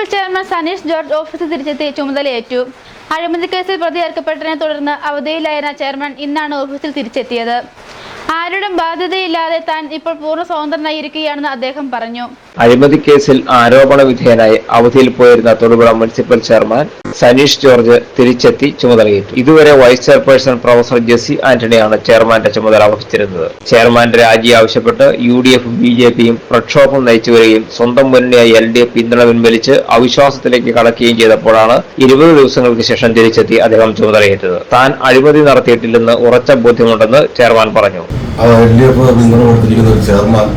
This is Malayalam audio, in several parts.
മുനിസിപ്പൽ ചെയർമാൻ സനീഷ് ജോർജ് ഓഫീസിൽ തിരിച്ചെത്തി ചുമതലയേറ്റു. അഴിമതി കേസിൽ പ്രതിയേർക്കപ്പെട്ടതിനെ തുടർന്ന് അവധിയിലായിരുന്ന ചെയർമാൻ ഇന്നാണ് ഓഫീസിൽ തിരിച്ചെത്തിയത്. ആരുടെ ബാധ്യതയില്ലാതെ താൻ ഇപ്പോൾ പൂർണ സ്വതന്ത്രനായിരിക്കുകയാണെന്ന് അദ്ദേഹം പറഞ്ഞു. അഴിമതി കേസിൽ ആരോപണ വിധേയനായി അവധിയിൽ പോയിരുന്ന Thodupuzha municipal chairman Saneesh George തിരിച്ചെത്തി ചുമതലയേറ്റു. ഇതുവരെ വൈസ് ചെയർപേഴ്സൺ പ്രൊഫസർ ജെസി ആന്റണിയാണ് ചെയർമാന്റെ ചുമതല വഹിച്ചിരുന്നത്. ചെയർമാന്റെ രാജി ആവശ്യപ്പെട്ട് യു ഡി എഫും ബി ജെ പിയും പ്രക്ഷോഭം നയിച്ചുവരികയും സ്വന്തം മുന്നണിയായി എൽ ഡി എഫ് പിന്തുണ പിൻവലിച്ച് അവിശ്വാസത്തിലേക്ക് കടക്കുകയും ചെയ്തപ്പോഴാണ് ഇരുപത് ദിവസങ്ങൾക്ക് ശേഷം തിരിച്ചെത്തി അദ്ദേഹം ചുമതലയേറ്റത്. താൻ അഴിമതി നടത്തിയിട്ടില്ലെന്ന് ഉറച്ച ബോധ്യമുണ്ടെന്ന് ചെയർമാൻ പറഞ്ഞു. എൽ ഡി എഫ് പിന്തുണ ഒരു ചെയർമാൻ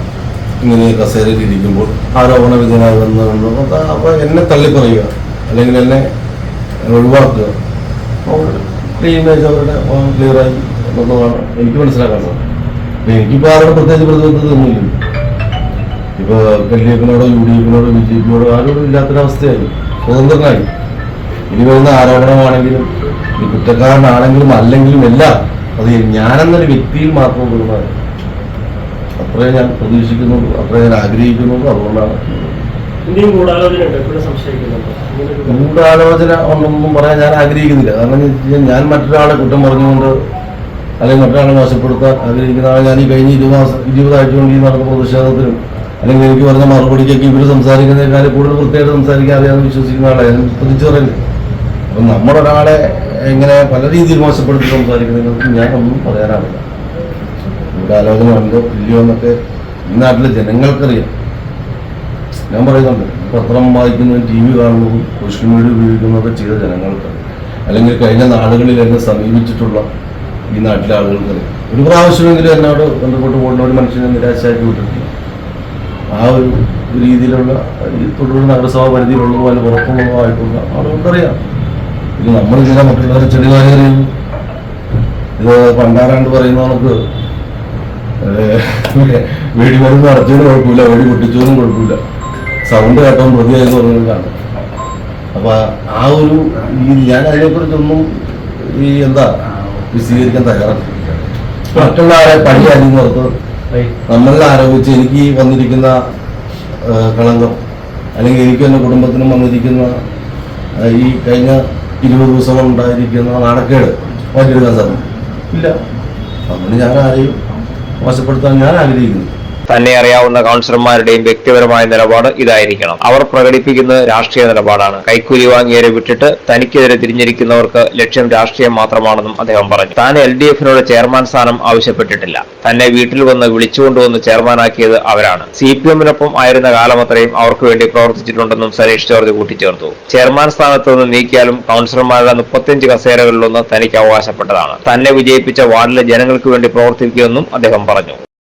ഇങ്ങനെ കസേരയിൽ ഇരിക്കുമ്പോൾ ആരോപണ വിധേയനായി വന്നു അപ്പോൾ എന്നെ തള്ളിപ്പറയുക. അല്ലെങ്കിൽ എന്നെ ഒഴിവാക്കുക. ഇമേജ് അവരുടെ ക്ലിയറായി എന്നുള്ളതാണ് എനിക്ക് മനസ്സിലാക്കുന്നത് സാർ എനിക്കിപ്പോൾ ആരോട് പ്രത്യേകിച്ച് പ്രതിബദ്ധതൊന്നുമില്ല ഇപ്പോൾ എൽ ഡി എഫിനോടോ യു ഡി എഫിനോടോ ബി ജെ പിയോടോ ആരോടും ഇല്ലാത്തൊരവസ്ഥയായി. സ്വതന്ത്രനായി. ഇനി വരുന്ന ആരോപണമാണെങ്കിലും ഈ കുറ്റക്കാരനാണെങ്കിലും അല്ലെങ്കിലും എല്ലാം അത് ഞാനെന്നൊരു വ്യക്തിയിൽ മാത്രം ഒതുങ്ങുന്നത് അത്രേ ഞാൻ പ്രതീക്ഷിക്കുന്നുള്ളൂ അത്രേ ഞാൻ ആഗ്രഹിക്കുന്നുള്ളൂ അതുകൊണ്ടാണ്. ഗൂഢാലോചന ഒന്നും പറയാൻ ഞാൻ ആഗ്രഹിക്കുന്നില്ല. കാരണം ഞാൻ മറ്റൊരാളെ കുറ്റം പറഞ്ഞുകൊണ്ട് അല്ലെങ്കിൽ മറ്റൊരാളെ മോശപ്പെടുത്താൻ ആഗ്രഹിക്കുന്ന ആളെ ഞാൻ ഈ കഴിഞ്ഞ ഇരുപത് മാസം ഇരുപതാഴ്ച കൊണ്ട് ഈ നടന്ന പ്രതിഷേധത്തിലും അല്ലെങ്കിൽ എനിക്ക് പറഞ്ഞ മറുപടിക്കൊക്കെ ഇവർ സംസാരിക്കുന്നതിനേക്കാൾ കൂടുതൽ വൃത്തിയായിട്ട് സംസാരിക്കാൻ അറിയാമെന്ന് വിശ്വസിക്കുന്ന ആളെ ഞാൻ പറയുന്നത് അപ്പം നമ്മളൊരാളെ എങ്ങനെ പല രീതിയിൽ മോശപ്പെടുത്തി സംസാരിക്കുന്നതിനൊന്നും ഞാൻ ഒന്നും പറയാനാവില്ല. ഗൂഢാലോചന ഉണ്ടോ ഇല്ലയോ എന്നൊക്കെ ഈ നാട്ടിലെ ജനങ്ങൾക്കറിയാം. ഞാൻ പറയുന്നുണ്ട് പത്രം വായിക്കുന്നതും ടി വി കാണുന്നതും സോഷ്യൽ മീഡിയ ഉപയോഗിക്കുന്നതൊക്കെ ചെയ്ത ജനങ്ങൾക്ക്. അല്ലെങ്കിൽ കഴിഞ്ഞ നാടുകളിൽ എന്നെ സമീപിച്ചിട്ടുള്ള ഈ നാട്ടിലെ ആളുകൾക്കറിയാം ഒരു പ്രാവശ്യമെങ്കിലും എന്നോട് ബന്ധപ്പെട്ട് പോകുന്ന ഒരു മനുഷ്യനെ നിരാശയാക്കി വിട്ടിട്ടില്ല. ആ ഒരു രീതിയിലുള്ള ഈ തൊടുപുഴ നഗരസഭാ പരിധിയിലുള്ളതോ അല്ലെങ്കിൽ പുറത്തുള്ളതോ ആയിട്ടുള്ള ആളുകൾക്കറിയാം. ഇത് നമ്മളിങ്ങനെ മറ്റുള്ളവരെ ചെടികാരി അറിയുന്നു ഇത് പണ്ടാരാണ്ട് പറയുന്ന നമുക്ക് വെടിമരുന്ന് അർജുനും കുഴപ്പമില്ല വെടി പൊട്ടിച്ചതിനും കുഴപ്പമില്ല. സൗണ്ട് കേട്ടോ പ്രതിയായെന്ന് പറഞ്ഞതാണ് അപ്പൊ ആ ഒരു ഞാൻ അതിനെക്കുറിച്ചൊന്നും ഈ എന്താ വിശദീകരിക്കാൻ തയ്യാറാണ് മറ്റുള്ള ആളെ പഴി ഓർത്ത് നമ്മളിൽ ആരോപിച്ച് എനിക്ക് വന്നിരിക്കുന്ന കളങ്കം അല്ലെങ്കിൽ എനിക്ക് എന്റെ കുടുംബത്തിനും വന്നിരിക്കുന്ന ഈ കഴിഞ്ഞ ഇരുപത് ദിവസം ഉണ്ടായിരിക്കുന്ന നാണക്കേട് മാറ്റിയെടുക്കാൻ സാധിക്കും. ഇല്ല. അതുകൊണ്ട് ഞാൻ ആരെയും മോശപ്പെടുത്താൻ ഞാൻ ആഗ്രഹിക്കുന്നു. തന്നെ അറിയാവുന്ന കൗൺസിലർമാരുടെയും വ്യക്തിപരമായ നിലപാട് ഇതായിരിക്കണം. അവർ പ്രകടിപ്പിക്കുന്നത് രാഷ്ട്രീയ നിലപാടാണ്. കൈക്കൂലി വാങ്ങിയവരെ വിട്ടിട്ട് തനിക്കെതിരെ തിരിഞ്ഞിരിക്കുന്നവർക്ക് ലക്ഷ്യം രാഷ്ട്രീയം മാത്രമാണെന്നും അദ്ദേഹം പറഞ്ഞു. താൻ എൽ ഡി എഫിനോട് ചെയർമാൻ സ്ഥാനം ആവശ്യപ്പെട്ടിട്ടില്ല. തന്നെ വീട്ടിൽ വന്ന് വിളിച്ചുകൊണ്ടുവന്ന് ചെയർമാനാക്കിയത് അവരാണ്. സി പി എമ്മിനൊപ്പം ആയിരുന്ന കാലമത്രയും അവർക്ക് വേണ്ടി പ്രവർത്തിച്ചിട്ടുണ്ടെന്നും സനീഷ് ജോർജ് കൂട്ടിച്ചേർത്തു. ചെയർമാൻ സ്ഥാനത്ത് നിന്ന് നീക്കിയാലും കൗൺസിലർമാരുടെ മുപ്പത്തിയഞ്ച് കസേരകളിലൊന്ന് തനിക്ക് അവകാശപ്പെട്ടതാണ്. തന്നെ വിജയിപ്പിച്ച വാർഡിലെ ജനങ്ങൾക്ക് വേണ്ടി പ്രവർത്തിക്കുമെന്നും അദ്ദേഹം പറഞ്ഞു.